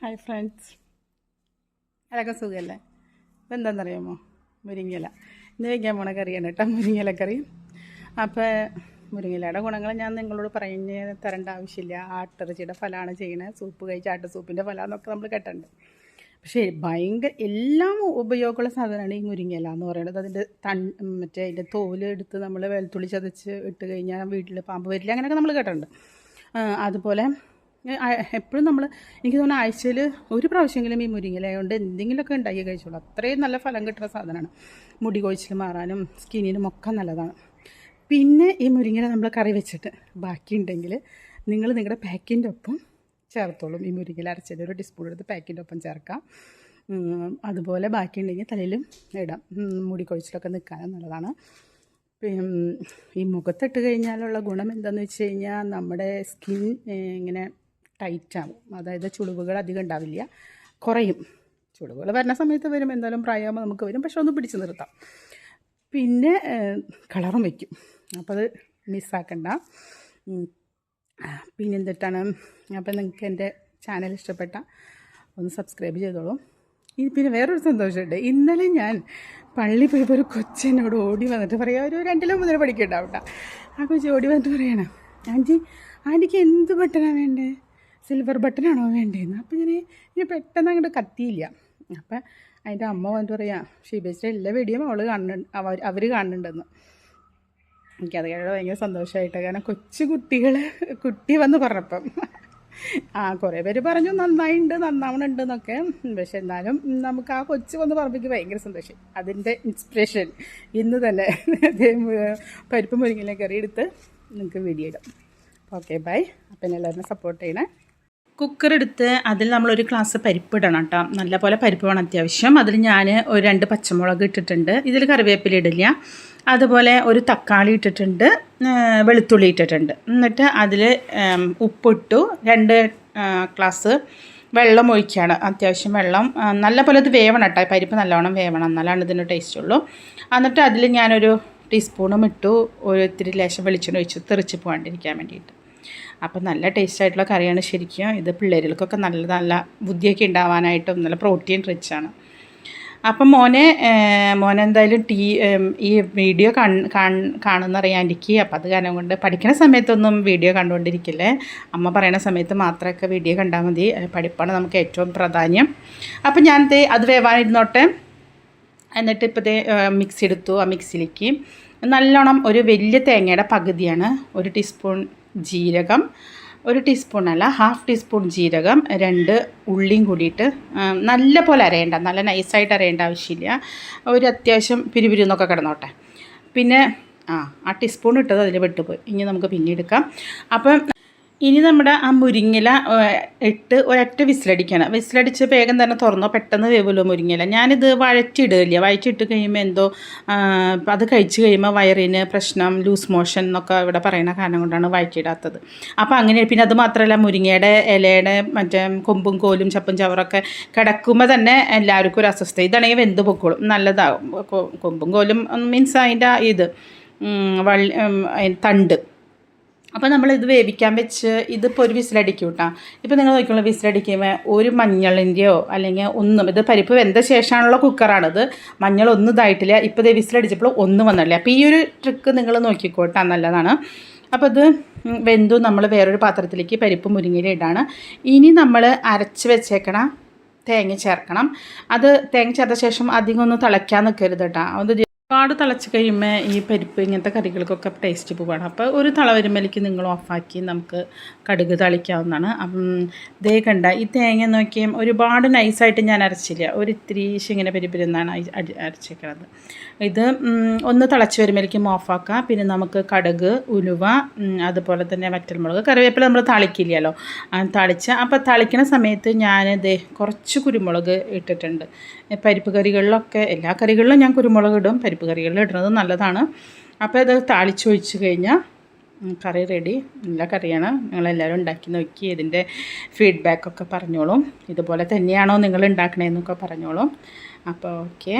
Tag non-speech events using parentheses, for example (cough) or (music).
Hi friends അതൊക്കെ സുഖമല്ലേ ഇപ്പം എന്താണെന്നറിയാമോ മുരിങ്ങയില. ഇന്ന് വയ്ക്കാൻ പോണ കറിയാണ് കേട്ടോ മുരിങ്ങയില കറി അപ്പോൾ മുരിങ്ങയിലയുടെ ഗുണങ്ങൾ ഞാൻ നിങ്ങളോട് പറഞ്ഞ് തരേണ്ട ആവശ്യമില്ല. ആട്ടിറച്ചിയുടെ ഫലമാണ് ചെയ്യണത് സൂപ്പ് കഴിച്ച് ആട്ട സൂപ്പിന്റെ ഫലമെന്നൊക്കെ നമ്മൾ കേട്ടിട്ടുണ്ട്. പക്ഷേ ഭയങ്കര എല്ലാം ഉപയോഗമുള്ള സാധനമാണ് ഈ മുരിങ്ങയില എന്ന് പറയുന്നത്. അതിന്റെ തൺ മറ്റേ അതിന്റെ തോൽ എടുത്ത് നമ്മൾ വെളുത്തുള്ളി ചതച്ച് ഇട്ട് കഴിഞ്ഞാൽ വീട്ടിൽ പാമ്പ് വരില്ല അങ്ങനെയൊക്കെ നമ്മൾ കേട്ടിട്ടുണ്ട്. അതുപോലെ എപ്പോഴും നമ്മൾ എനിക്ക് തോന്നുന്നു ആഴ്ചയിൽ ഒരു പ്രാവശ്യമെങ്കിലും ഈ മുരിങ്ങയില കൊണ്ട് എന്തെങ്കിലുമൊക്കെ ഉണ്ടാക്കി കഴിച്ചോളൂ അത്രയും നല്ല ഫലം കിട്ടുന്ന സാധനമാണ്. മുടി കൊഴിച്ചിൽ മാറാനും സ്കിന്നിനും ഒക്കെ നല്ലതാണ്. പിന്നെ ഈ മുരിങ്ങയില നമ്മൾ കറി വെച്ചിട്ട് ബാക്കിയുണ്ടെങ്കിൽ നിങ്ങൾ നിങ്ങളുടെ പാക്കിന്റെ ഒപ്പം ചേർത്തോളും. ഈ മുരിങ്ങയില അരച്ചത് ഒരു ടീസ്പൂൺ എടുത്ത് പാക്കിന്റെ ഒപ്പം ചേർക്കാം. അതുപോലെ ബാക്കിയുണ്ടെങ്കിൽ തലയിലും ഇടാം. മുടി കൊഴിച്ചിലൊക്കെ നിൽക്കാനും നല്ലതാണ്. ഈ മുഖത്തിട്ട് കഴിഞ്ഞാലുള്ള ഗുണം എന്താണെന്ന് വെച്ച് കഴിഞ്ഞാൽ നമ്മുടെ സ്കിൻ ഇങ്ങനെ ടൈറ്റാവും. അതായത് ചുളിവുകൾ അധികം ഉണ്ടാവില്ല. കുറയും. ചുളിവുകൾ വരുന്ന സമയത്ത് വരും. എന്തായാലും പ്രായമാകുമ്പോൾ നമുക്ക് വരും. പക്ഷെ ഒന്ന് പിടിച്ചു നിർത്താം. പിന്നെ കളറും വയ്ക്കും. അപ്പോൾ അത് മിസ്സാക്കണ്ട പിന്നെ എന്തിട്ടാണ്? അപ്പം നിങ്ങൾക്ക് എന്റെ ചാനൽ ഇഷ്ടപ്പെട്ട ഒന്ന് സബ്സ്ക്രൈബ് ചെയ്തോളൂ. ഇനി പിന്നെ വേറൊരു സന്തോഷമുണ്ട്. ഇന്നലെ ഞാൻ പള്ളി പോയപ്പോൾ ഒരു കൊച്ചെന്നോട് ഓടി വന്നിട്ട് പറയാം ഒരു രണ്ടിലോ മൂന്നിലോ പഠിക്കണ്ടാവട്ടെ ആ കൊച്ചി ഓടി വന്നിട്ട് പറയണം ആന്റി ആന്റിക്ക് എന്ത് ബട്ടനാണ് വേണ്ടേ? സിൽവർ ബട്ടനാണോ വേണ്ടതെന്ന്. അപ്പോൾ ഞാൻ ഇനി പെട്ടെന്ന് അങ്ങോട്ട് കത്തിയില്ല അപ്പം അതിന്റെ അമ്മ വന്നിട്ട് പറയാം ഷീബേച്ചിന്റെ എല്ലാ വീഡിയോ അവൾ കാണുന്നുണ്ട് അവർ അവർ കാണുന്നുണ്ടെന്ന് എനിക്കത് കേട്ടോ ഭയങ്കര സന്തോഷമായിട്ട് കാരണം കൊച്ചു കുട്ടികൾ കുട്ടി വന്ന് പറഞ്ഞപ്പം. ആ കുറേ പേര് പറഞ്ഞു നന്നായിട്ടുണ്ട് നന്നാവണുണ്ട് എന്നൊക്കെ പക്ഷെ എന്നാലും നമുക്ക് ആ കൊച്ചു വന്ന് പറഞ്ഞപ്പോൾ ഭയങ്കര സന്തോഷം അതിന്റെ ഇൻസ്പിറേഷൻ ഇന്ന് തന്നെ (laughs) പരിപ്പ് മുരിങ്ങിലെ കറി എടുത്ത് നിങ്ങൾക്ക് വീഡിയോ ഇടാം. ഓക്കെ ബൈ അപ്പം എല്ലാവരും സപ്പോർട്ട് ചെയ്യണേ. കുക്കർ എടുത്ത് അതിൽ നമ്മളൊരു ഗ്ലാസ് പരിപ്പ് ഇടണം കേട്ടോ നല്ലപോലെ പരിപ്പ് വേണം അത്യാവശ്യം. അതിൽ ഞാൻ ഒരു രണ്ട് പച്ചമുളക് ഇട്ടിട്ടുണ്ട്. ഇതിൽ കറിവേപ്പില ഇടില്ല അതുപോലെ ഒരു തക്കാളി ഇട്ടിട്ടുണ്ട്. വെളുത്തുള്ളി ഇട്ടിട്ടുണ്ട്. എന്നിട്ട് അതിൽ ഉപ്പിട്ടു. രണ്ട് ഗ്ലാസ് വെള്ളം ഒഴിക്കുകയാണ് അത്യാവശ്യം വെള്ളം. നല്ല നല്ലപോലെ ഇത് വേവണം കേട്ടോ പരിപ്പ് നല്ലവണ്ണം വേവണം. എന്നാലാണ് ഇതിന് ടേസ്റ്റ് ഉള്ളൂ. എന്നിട്ട് അതിൽ ഞാനൊരു ടീസ്പൂണും ഇട്ടു. ഒരു ഇത്തിരി ലേശം വെളിച്ചെണ്ണ ഒഴിച്ച്. തെറിച്ച് പോകാണ്ടിരിക്കാൻ വേണ്ടിയിട്ട്. അപ്പം നല്ല ടേസ്റ്റ് ആയിട്ടുള്ള കറിയാണ് ശരിക്കും. ഇത് പിള്ളേരുകൾക്കൊക്കെ നല്ല നല്ല ബുദ്ധിയൊക്കെ ഉണ്ടാവാനായിട്ടും നല്ല പ്രോട്ടീൻ റിച്ച് ആണ് അപ്പം മോനെ മോനെ എന്തായാലും ടീ ഈ വീഡിയോ കാണുന്നറിയാൻ എനിക്ക് അപ്പം അത് കാരണം കൊണ്ട് പഠിക്കുന്ന സമയത്തൊന്നും വീഡിയോ കണ്ടുകൊണ്ടിരിക്കില്ലേ? അമ്മ പറയുന്ന സമയത്ത് മാത്രമൊക്കെ വീഡിയോ കണ്ടാൽ മതി. പഠിപ്പാണ് നമുക്ക് ഏറ്റവും പ്രാധാന്യം. അപ്പം ഞാൻ അത് വേവാനിരുന്നോട്ടെ. എന്നിട്ട് ഇപ്പം ദേ മിക്സി എടുത്തു ആ മിക്സിയിലേക്ക് നല്ലോണം ഒരു വലിയ തേങ്ങയുടെ പകുതിയാണ്. ഒരു ടീസ്പൂൺ ജീരകം ഒരു ടീസ്പൂൺ അല്ല ഹാഫ് ടീസ്പൂൺ ജീരകം രണ്ട് ഉള്ളിയും കൂടിയിട്ട് നല്ല പോലെ അരയേണ്ട നല്ല നൈസായിട്ട് അരയേണ്ട ആവശ്യമില്ല. ഒരു അത്യാവശ്യം പിരിപിരിന്നൊക്കെ കിടന്നോട്ടെ. പിന്നെ ആ ആ ടീസ്പൂൺ ഇട്ടത് അതിൽ വിട്ടുപോയി. ഇനി നമുക്ക് പിന്നെ എടുക്കാം. അപ്പം ഇനി നമ്മുടെ ആ മുരിങ്ങില ഇട്ട് ഒരൊറ്റ വിസിലടിക്കണം. വിസിലടിച്ച് വേഗം തന്നെ തുറന്നോ പെട്ടെന്ന് വേവുമല്ലോ മുരിങ്ങില ഞാനിത് വഴറ്റിയിടില്ല വഴറ്റിയിട്ട് കഴിയുമ്പോൾ എന്തോ അത് കഴിച്ച് കഴിയുമ്പോൾ വയറിന് പ്രശ്നം ലൂസ് മോഷൻ എന്നൊക്കെ ഇവിടെ പറയുന്ന കാരണം കൊണ്ടാണ് വഴറ്റിയിടാത്തത്. അപ്പോൾ അങ്ങനെ പിന്നെ അത് മാത്രമല്ല മുരിങ്ങയുടെ ഇലയുടെ മറ്റേ കൊമ്പും കോലും ചപ്പും ചവറൊക്കെ കിടക്കുമ്പോൾ തന്നെ എല്ലാവർക്കും ഒരു അസ്വസ്ഥ. ഇതാണെങ്കിൽ വെന്ത് പൊക്കോളും. നല്ലതാകും കൊമ്പും കോലും മീൻസ് അതിന്റെ ഇത് വള്ളി തണ്ട്. അപ്പോൾ നമ്മൾ ഇത് വേവിക്കാൻ വെച്ച് ഇതിപ്പോൾ ഒരു വിസിലടിക്കും കേട്ടോ ഇപ്പോൾ നിങ്ങൾ നോക്കിയുള്ള വിസിലടിക്കുമ്പോൾ ഒരു മഞ്ഞളിന്റെയോ അല്ലെങ്കിൽ ഒന്നും ഇത് പരിപ്പ് വെന്ത ശേഷമാണുള്ള കുക്കറാണിത് മഞ്ഞൾ ഒന്നും ഇതായിട്ടില്ല. ഇപ്പോൾ വിസിലടിച്ചപ്പോൾ ഒന്ന് വന്നില്ല. അപ്പോൾ ഈ ഒരു ട്രിക്ക് നിങ്ങൾ നോക്കിക്കോട്ടാ നല്ലതാണ്. അപ്പോൾ ഇത് വെന്തു നമ്മൾ വേറൊരു പാത്രത്തിലേക്ക് പരിപ്പ് മുരിങ്ങയില ഇടാണ്. ഇനി നമ്മൾ അരച്ച് വെച്ചേക്കണ തേങ്ങ ചേർക്കണം. അത് തേങ്ങ ചേർത്ത ശേഷം അധികം ഒന്ന് തിളയ്ക്കാൻ നിൽക്കരുത് കേട്ടോ അത് ഒരുപാട് തിളച്ച് കഴിയുമ്പോൾ ഈ പരിപ്പ് ഇങ്ങനത്തെ കറികൾക്കൊക്കെ ടേസ്റ്റ് പോവാണ്. അപ്പോൾ ഒരു തള വരുമ്പോഴേക്ക് നിങ്ങൾ ഓഫാക്കി നമുക്ക് കടുക് തളിക്കാവുന്നതാണ്. അപ്പം ദേ കണ്ട ഈ തേങ്ങ നോക്കിയും ഒരുപാട് നൈസായിട്ട് ഞാൻ അരച്ചില്ല. ഒരു ഇത്തിരി ഇങ്ങനെ പരിപ്പിരുന്നാണ് അരച്ചേക്കുന്നത് ഇത് ഒന്ന് തിളച്ച് വരുമ്പോഴേക്കും ഓഫാക്കാം പിന്നെ നമുക്ക് കടുക് ഉലുവ അതുപോലെ തന്നെ വറ്റൽമുളക് കറിവേപ്പില നമ്മൾ തളിക്കില്ലല്ലോ. തളിച്ച് അപ്പോൾ തളിക്കണ സമയത്ത് ഞാൻ ദേ കുറച്ച് കുരുമുളക് ഇട്ടിട്ടുണ്ട്. പരിപ്പ് കറികളിലൊക്കെ എല്ലാ കറികളിലും ഞാൻ കുരുമുളക് ഇടും. പരിപ്പ് കറികളിൽ ഇടുന്നത് നല്ലതാണ്. അപ്പോൾ ഇത് താളിച്ചൊഴിച്ച് കഴിഞ്ഞാൽ കറി റെഡി നല്ല കറിയാണ്. നിങ്ങളെല്ലാവരും ഉണ്ടാക്കി നോക്കി ഇതിന്റെ ഫീഡ്ബാക്കൊക്കെ പറഞ്ഞോളും. ഇതുപോലെ തന്നെയാണോ നിങ്ങൾ ഉണ്ടാക്കണേന്നൊക്കെ പറഞ്ഞോളും. അപ്പോൾ ഓക്കെ